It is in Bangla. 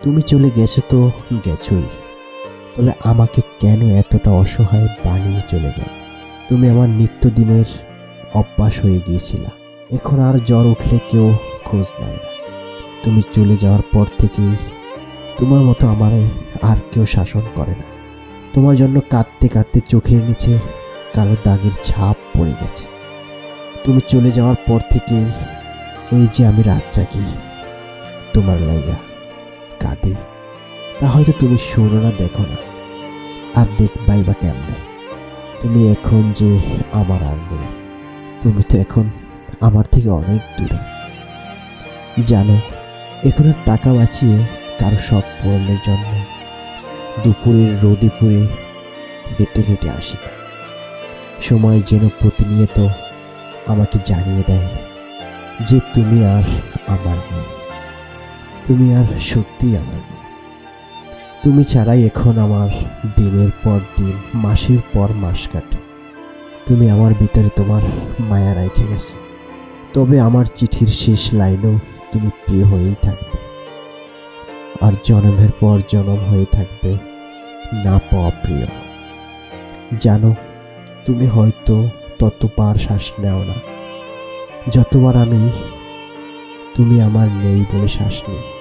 তুমি চলে গেছো তো? গেছোই। তবে আমাকে কেন এতটা অসহায় বানিয়ে চলে গেল? তুমি আমার নিত্যদিনের অভ্যাস হয়ে গিয়েছিলা। এখন আর জ্বর উঠলে কেউ খোঁজ নেয় না। তুমি চলে যাওয়ার পর থেকেই তোমার মতো আমারে আর কেউ শাসন করে না। তোমার জন্য কাঁদতে কাঁদতে চোখের নিচে কালো দাগের ছাপ পড়ে গেছে। তুমি চলে যাওয়ার পর থেকেই এই যে আমি রাত জাগি, তোমার লাইগা। কাঁদে, তা হয়তো তুমি শোনো না, দেখো না। আর দেখবাই বা কেমনে। তুমি এখন যে আমার আর তুমি তো এখন আমার থেকে অনেক দূরে। জানো, এখন টাকা বাঁচিয়ে কারও সব পূরণের জন্য দুপুরের রোদে পুড়ে হেঁটে হেঁটে আসি। সময় যেন প্রতিনিয়ত আমাকে জানিয়ে দেয় যে তুমি আর আমার নেই। তুমি আর সত্যি আমার তুমি ছাড়াই এখন আমার দিনের পর দিন, মাসের পর মাস কাটে। তুমি আমার ভিতরে তোমার মায়া রেখে গেছো। তবে আমার চিঠির শেষ লাইনও তুমি প্রিয় হয়েই থাকবে। আর জনমের পর জনম হয়ে থাকবে না পাওয়া প্রিয় জানো, তুমি হয়তো ততবার শ্বাস নেও না। যতবার আমি, তুমি আমার নেই বলে শ্বাস নিই।